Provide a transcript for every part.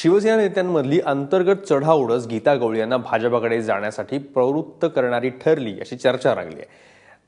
शिवसेना नेत्यांमधली अंतर्गत चढाओढच गीता गवळी यांना भाजपाकडे जाण्यासाठी प्रवृत्त करणारी ठरली अशी चर्चा लागली आहे.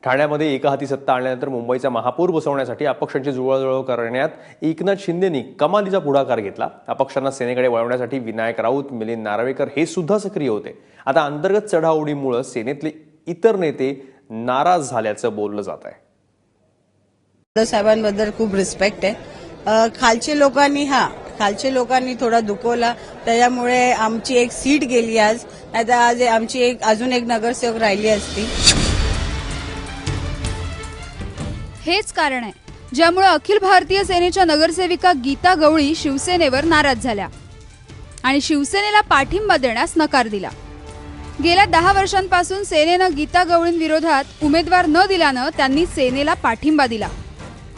ठाण्यामध्ये एका हाती सत्ता आणल्यानंतर मुंबईचा महापौर बसवण्यासाठी अपक्षांची जुळवजुळव करण्यात एकनाथ शिंदेनी कमालीचा पुढाकार घेतला. अपक्षांना सेनेकडे वळवण्यासाठी विनायक राऊत मिलिंद नार्वेकर हे सुद्धा सक्रिय होते. आता अंतर्गत चढाओढीमुळे सेनेतले इतर नेते नाराज झाल्याचं बोललं जात आहे. साहेबांबद्दल खूप रिस्पेक्ट आहे. खालच्या खालचे लोकांनी हा खालचे लोकांनी थोडा दुखवला. त्याच्यामुळे आमची एक सीट गेली आज. नाही तर आज आमची एक अजून एक नगरसेवक राहिली असती. हेच कारण आहे. ज्यामुळे अखिल भारतीय सेनेच्या नगरसेविका गीता गवळी शिवसेनेवर नाराज झाल्या. आणि शिवसेनेला पाठिंबा देण्यास नकार दिला. गेल्या दहा वर्षांपासून सेनेनं गीता गवळींविरोधात उमेदवार न दिल्यानं त्यांनी सेनेला पाठिंबा दिला.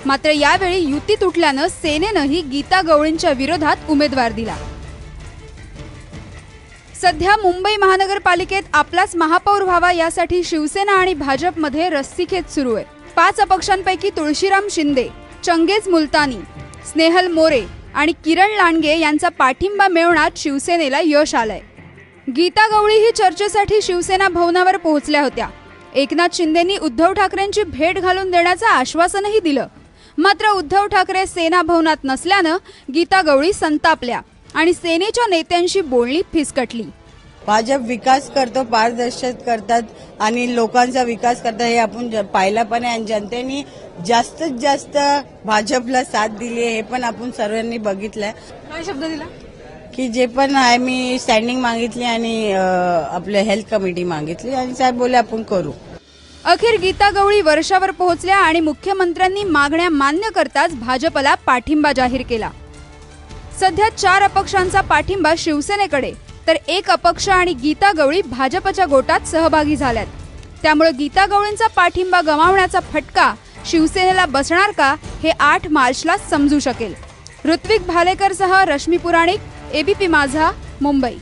मात्र यावेळी युती तुटल्यानं सेनेनंही गीता गवळींच्या विरोधात उमेदवार दिला. सध्या मुंबई महानगरपालिकेत आपलाच महापौर व्हावा यासाठी शिवसेना आणि भाजपमध्ये रस्सीखेच सुरू आहे पाच अपक्षांपैकी तुळशीराम शिंदे चंगेज मुलतानी स्नेहल मोरे आणि किरण लांडगे यांचा पाठिंबा मिळवण्यात शिवसेनेला यश आलंय. गीता गवळी ही चर्चेसाठी शिवसेना भवनावर पोहोचल्या होत्या. एकनाथ शिंदेंनी उद्धव ठाकरेंची भेट घालून देण्याचं आश्वासनही दिलं. मात्र उद्धव ठाकरे सेना भवनात नसल्यानं गीता गवळी संतापल्या आणि सेनेच्या नेत्यांशी बोलणी फिसकटली. भाजप विकास करतो पारदर्शक करतात आणि लोकांचा विकास करतात हे आपण ज- पाहिलं पण आहे आणि जनतेने जास्तीत जास्त भाजपला साथ दिली आहे हे पण आपण सर्वांनी बघितलंय. काय शब्द दिला? की जे पण आहे मी स्टँडिंग मागितली आणि आपलं हेल्थ कमिटी मागितली आणि साहेब बोले आपण करू. अखेर गीता गवळी वर्षावर पोहोचल्या आणि मुख्यमंत्र्यांनी मागण्या मान्य करताच भाजपला पाठिंबा जाहीर केला. सध्या चार अपक्षांचा पाठिंबा शिवसेनेकडे तर एक अपक्ष आणि गीता गवळी भाजपच्या गोटात सहभागी झाल्यात. त्यामुळे गीता गवळींचा पाठिंबा गमावण्याचा फटका शिवसेनेला बसणार का हे आठ मार्चला समजू शकेल. ऋत्विक भालेकरसह रश्मी पुराणिक एबीपी माझा मुंबई.